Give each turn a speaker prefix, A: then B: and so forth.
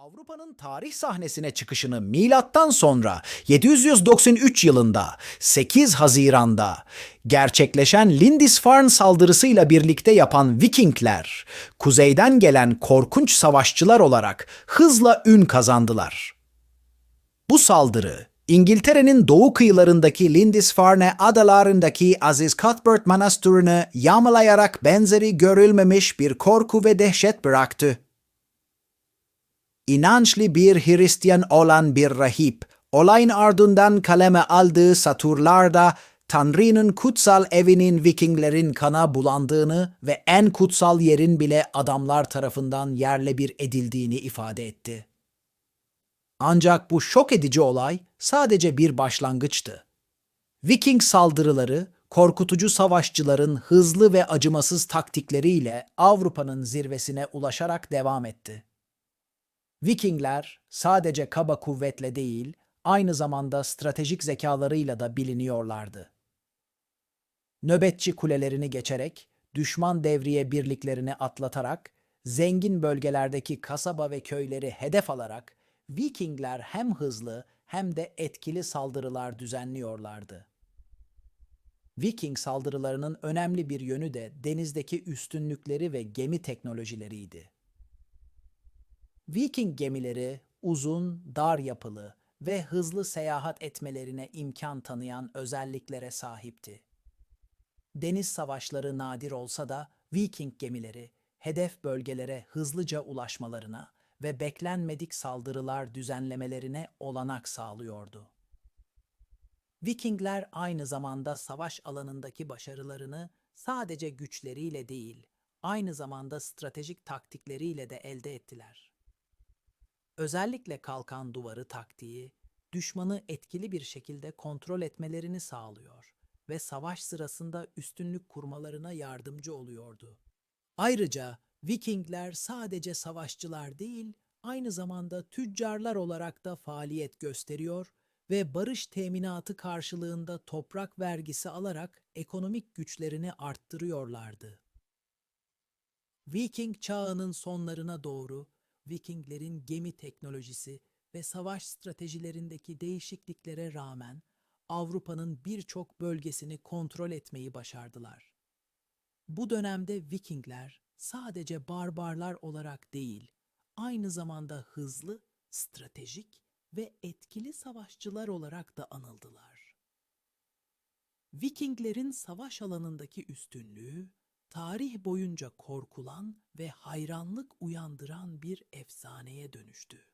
A: Avrupa'nın tarih sahnesine çıkışını milattan sonra 793 yılında 8 Haziran'da gerçekleşen Lindisfarne saldırısıyla birlikte yapan Vikingler, kuzeyden gelen korkunç savaşçılar olarak hızla ün kazandılar. Bu saldırı İngiltere'nin doğu kıyılarındaki Lindisfarne adalarındaki Aziz Cuthbert Manastırı'nı yağmalayarak benzeri görülmemiş bir korku ve dehşet bıraktı. İnançlı bir Hristiyan olan bir rahip, olayın ardından kaleme aldığı saturlarda Tanrı'nın kutsal evinin Vikinglerin kana bulandığını ve en kutsal yerin bile adamlar tarafından yerle bir edildiğini ifade etti. Ancak bu şok edici olay sadece bir başlangıçtı. Viking saldırıları, korkutucu savaşçıların hızlı ve acımasız taktikleriyle Avrupa'nın zirvesine ulaşarak devam etti. Vikingler sadece kaba kuvvetle değil, aynı zamanda stratejik zekalarıyla da biliniyorlardı. Nöbetçi kulelerini geçerek, düşman devriye birliklerini atlatarak, zengin bölgelerdeki kasaba ve köyleri hedef alarak Vikingler hem hızlı hem de etkili saldırılar düzenliyorlardı. Viking saldırılarının önemli bir yönü de denizdeki üstünlükleri ve gemi teknolojileriydi. Viking gemileri uzun, dar yapılı ve hızlı seyahat etmelerine imkan tanıyan özelliklere sahipti. Deniz savaşları nadir olsa da Viking gemileri hedef bölgelere hızlıca ulaşmalarına ve beklenmedik saldırılar düzenlemelerine olanak sağlıyordu. Vikingler aynı zamanda savaş alanındaki başarılarını sadece güçleriyle değil, aynı zamanda stratejik taktikleriyle de elde ettiler. Özellikle kalkan duvarı taktiği, düşmanı etkili bir şekilde kontrol etmelerini sağlıyor ve savaş sırasında üstünlük kurmalarına yardımcı oluyordu. Ayrıca Vikingler sadece savaşçılar değil, aynı zamanda tüccarlar olarak da faaliyet gösteriyor ve barış teminatı karşılığında toprak vergisi alarak ekonomik güçlerini arttırıyorlardı. Viking çağının sonlarına doğru Vikinglerin gemi teknolojisi ve savaş stratejilerindeki değişikliklere rağmen Avrupa'nın birçok bölgesini kontrol etmeyi başardılar. Bu dönemde Vikingler sadece barbarlar olarak değil, aynı zamanda hızlı, stratejik ve etkili savaşçılar olarak da anıldılar. Vikinglerin savaş alanındaki üstünlüğü, tarih boyunca korkulan ve hayranlık uyandıran bir efsaneye dönüştü.